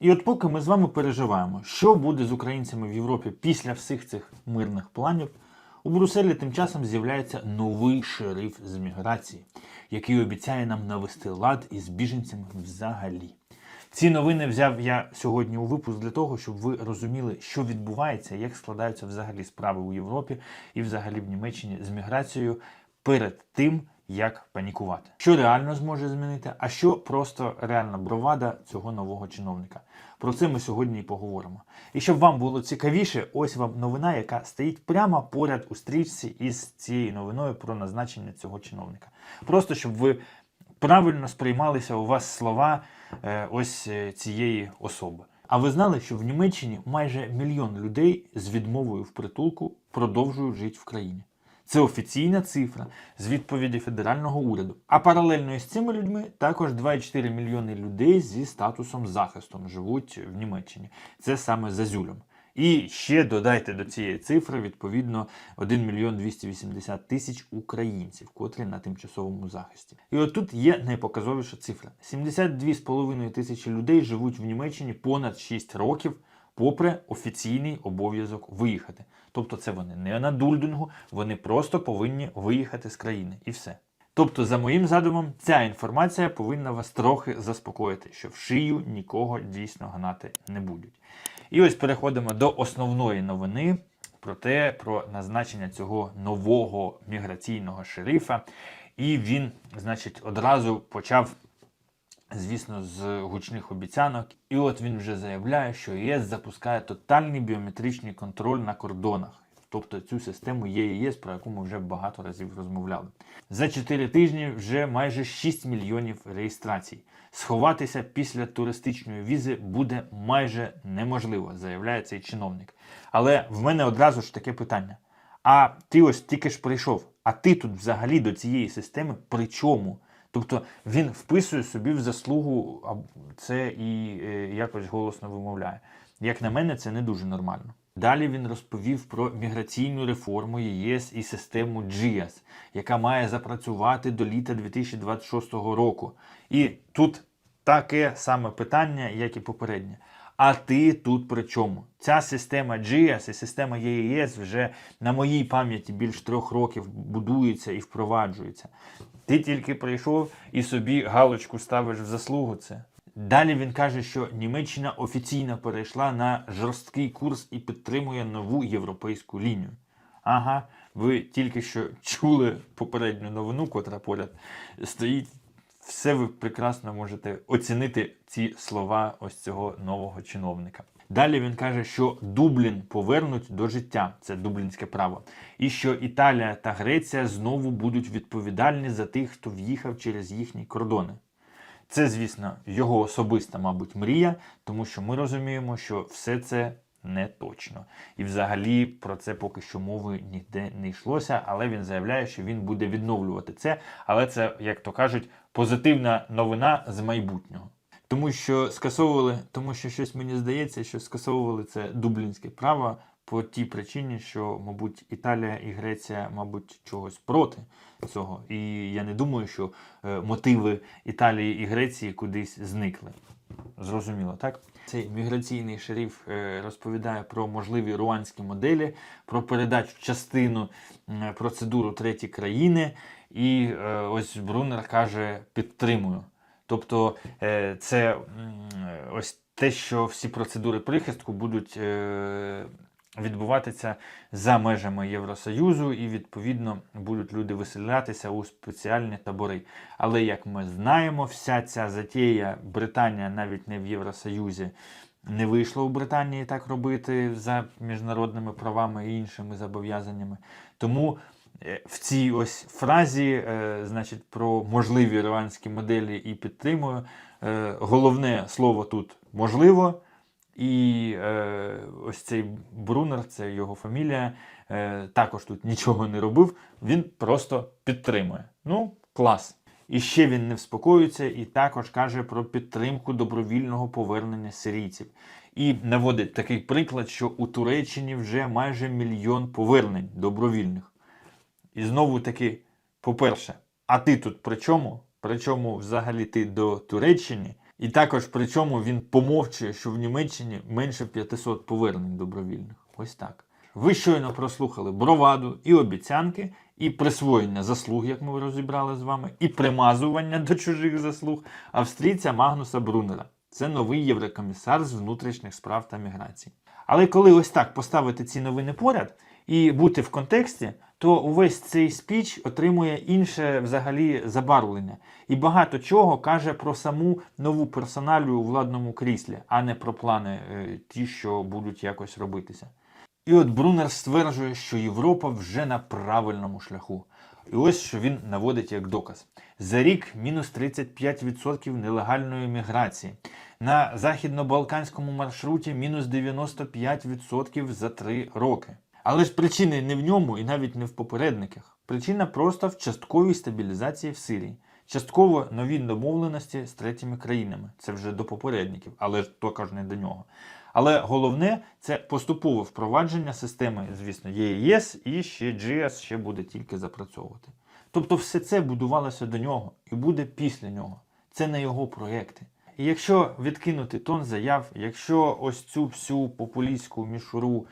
І от поки ми з вами переживаємо, що буде з українцями в Європі після всіх цих мирних планів, у Брюсселі тим часом з'являється новий шериф з міграції, який обіцяє нам навести лад із біженцями взагалі. Ці новини взяв я сьогодні у випуск для того, щоб ви розуміли, що відбувається, як складаються взагалі справи у Європі і взагалі в Німеччині з міграцією перед тим, як панікувати. Що реально зможе змінити, а що просто реальна бровада цього нового чиновника. Про це ми сьогодні і поговоримо. І щоб вам було цікавіше, ось вам новина, яка стоїть прямо поряд у стрічці із цією новиною про назначення цього чиновника. Просто щоб ви правильно сприймалися у вас слова е, ось е, цієї особи. А ви знали, що в Німеччині майже мільйон людей з відмовою в притулку продовжують жити в країні? Це офіційна цифра з відповіді федерального уряду. А паралельно із цими людьми також 2,4 мільйони людей зі статусом захисту живуть в Німеччині. Це саме за зюлем. І ще додайте до цієї цифри відповідно 1 мільйон 280 тисяч українців, котрі на тимчасовому захисті. І от тут є найпоказовіша цифра: 72,5 тисячі людей живуть в Німеччині понад 6 років. Попри офіційний обов'язок виїхати. Тобто це вони не на дульдингу, вони просто повинні виїхати з країни і все. Тобто, за моїм задумом, ця інформація повинна вас трохи заспокоїти, що в шию нікого дійсно гнати не будуть. І ось переходимо до основної новини про те, про назначення цього нового міграційного шерифа. І він, значить, одразу почав звісно, з гучних обіцянок. І от він вже заявляє, що ЄС запускає тотальний біометричний контроль на кордонах. Тобто цю систему ЄС, про яку ми вже багато разів розмовляли. За 4 тижні вже майже 6 мільйонів реєстрацій. Сховатися після туристичної візи буде майже неможливо, заявляє цей чиновник. Але в мене одразу ж таке питання: а ти ось тільки ж прийшов, а ти тут взагалі до цієї системи при чому? Тобто він вписує собі в заслугу це і е, якось голосно вимовляє. Як на мене, це не дуже нормально. Далі він розповів про міграційну реформу ЄС і систему GIAS, яка має запрацювати до літа 2026 року. І тут таке саме питання, як і попереднє. А ти тут при чому? Ця система GIAS і система ЄС вже на моїй пам'яті більш трьох років будується і впроваджується. Ти тільки прийшов і собі галочку ставиш в заслугу це. Далі він каже, що Німеччина офіційно перейшла на жорсткий курс і підтримує нову європейську лінію. Ага, ви тільки що чули попередню новину, котра поряд стоїть. Все ви прекрасно можете оцінити ці слова ось цього нового чиновника. Далі він каже, що Дублін повернуть до життя, це дублінське право, і що Італія та Греція знову будуть відповідальні за тих, хто в'їхав через їхні кордони. Це, звісно, його особиста, мабуть, мрія, тому що ми розуміємо, що все це не точно. І взагалі про це поки що мови ніде не йшлося, але він заявляє, що він буде відновлювати це. Але це, як то кажуть, позитивна новина з майбутнього. Тому що скасовували, тому що щось мені здається, що скасовували це дублінське право по тій причині, що, мабуть, Італія і Греція, мабуть, чогось проти цього. І я не думаю, що е, мотиви Італії і Греції кудись зникли. Зрозуміло, так? Цей міграційний шериф е, розповідає про можливі руанські моделі, про передачу частину м, процедуру треті країни. І е, ось Брунер каже: підтримую. Тобто е, це ось те, що всі процедури прихистку будуть е, відбуватися за межами Євросоюзу, і відповідно будуть люди виселятися у спеціальні табори. Але як ми знаємо, вся ця затія Британія навіть не в Євросоюзі. Не вийшло у Британії так робити за міжнародними правами і іншими зобов'язаннями. Тому е, в цій ось фразі, е, значить, про можливі ірландські моделі і підтримую. Е, головне слово тут можливо. І е, ось цей Брунер, це його фамілія, е, також тут нічого не робив. Він просто підтримує. Ну, клас. І ще він не вспокоюється і також каже про підтримку добровільного повернення сирійців. І наводить такий приклад, що у Туреччині вже майже мільйон повернень добровільних. І знову таки, по-перше, а ти тут при чому? Причому взагалі ти до Туреччини? І також причому він помовчує, що в Німеччині менше 500 повернень добровільних. Ось так. Ви щойно прослухали броваду і обіцянки, і присвоєння заслуг, як ми розібрали з вами, і примазування до чужих заслуг австрійця Магнуса Брунера. Це новий єврокомісар з внутрішніх справ та міграції. Але коли ось так поставити ці новини поряд і бути в контексті, то увесь цей спіч отримує інше взагалі забарвлення. І багато чого каже про саму нову персоналію у владному кріслі, а не про плани е, ті, що будуть якось робитися. І от Брунер стверджує, що Європа вже на правильному шляху. І ось що він наводить як доказ: за рік мінус 35% нелегальної міграції. На західно-балканському маршруті мінус 95% за три роки. Але ж причини не в ньому і навіть не в попередниках. Причина просто в частковій стабілізації в Сирії. Частково нові домовленості з третіми країнами. Це вже до попередників, але ж також не до нього. Але головне це поступове впровадження системи, звісно, ЄС і ще GS ще буде тільки запрацьовувати. Тобто все це будувалося до нього і буде після нього. Це не його проекти. І якщо відкинути тон заяв, якщо ось цю всю популістську мішуру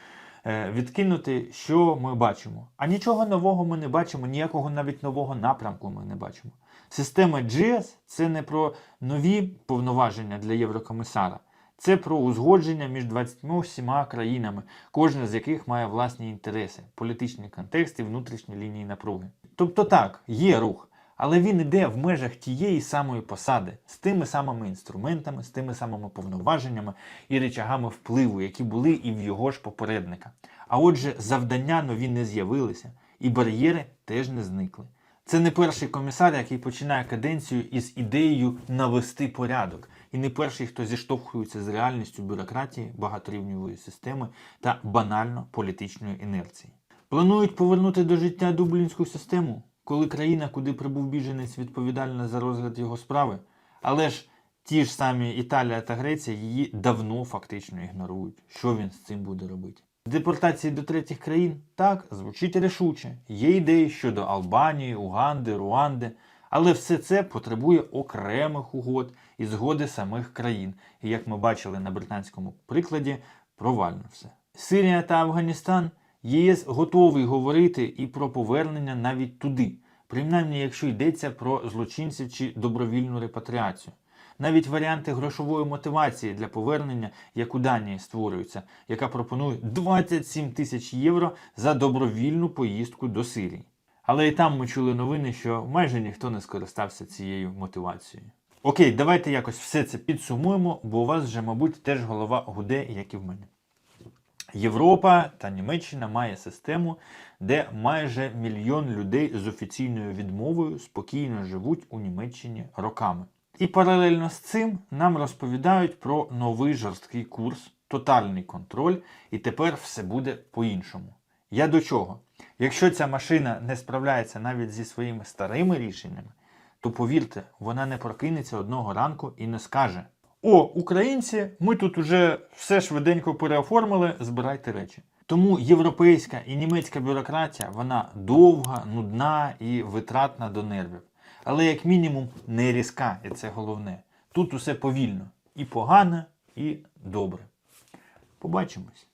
відкинути, що ми бачимо? А нічого нового ми не бачимо, ніякого навіть нового напрямку ми не бачимо. Система GS – це не про нові повноваження для єврокомісара. Це про узгодження між 27 країнами, кожна з яких має власні інтереси, політичний контекст і внутрішні лінії напруги. Тобто так, є рух, але він іде в межах тієї самої посади, з тими самими інструментами, з тими самими повноваженнями і речагами впливу, які були і в його ж попередника. А отже, завдання нові не з'явилися, і бар'єри теж не зникли. Це не перший комісар, який починає каденцію із ідеєю навести порядок, і не перший, хто зіштовхується з реальністю бюрократії, багаторівньової системи та банально політичної інерції. Планують повернути до життя дублінську систему, коли країна, куди прибув біженець, відповідальна за розгляд його справи, але ж ті ж самі Італія та Греція її давно фактично ігнорують. Що він з цим буде робити? Депортації до третіх країн так звучить рішуче. Є ідеї щодо Албанії, Уганди, Руанди, але все це потребує окремих угод і згоди самих країн. І як ми бачили на британському прикладі, провально все. Сирія та Афганістан ЄС готовий говорити і про повернення навіть туди, принаймні якщо йдеться про злочинців чи добровільну репатріацію. Навіть варіанти грошової мотивації для повернення, як у Данії створюються, яка пропонує 27 тисяч євро за добровільну поїздку до Сирії. Але і там ми чули новини, що майже ніхто не скористався цією мотивацією. Окей, давайте якось все це підсумуємо, бо у вас вже, мабуть, теж голова гуде, як і в мене. Європа та Німеччина має систему, де майже мільйон людей з офіційною відмовою спокійно живуть у Німеччині роками. І паралельно з цим нам розповідають про новий жорсткий курс, тотальний контроль, і тепер все буде по-іншому. Я до чого? Якщо ця машина не справляється навіть зі своїми старими рішеннями, то повірте, вона не прокинеться одного ранку і не скаже: О, українці, ми тут уже все швиденько переоформили, збирайте речі. Тому європейська і німецька бюрократія вона довга, нудна і витратна до нервів. Але як мінімум не різка, і це головне. Тут усе повільно. І погано, і добре. Побачимось.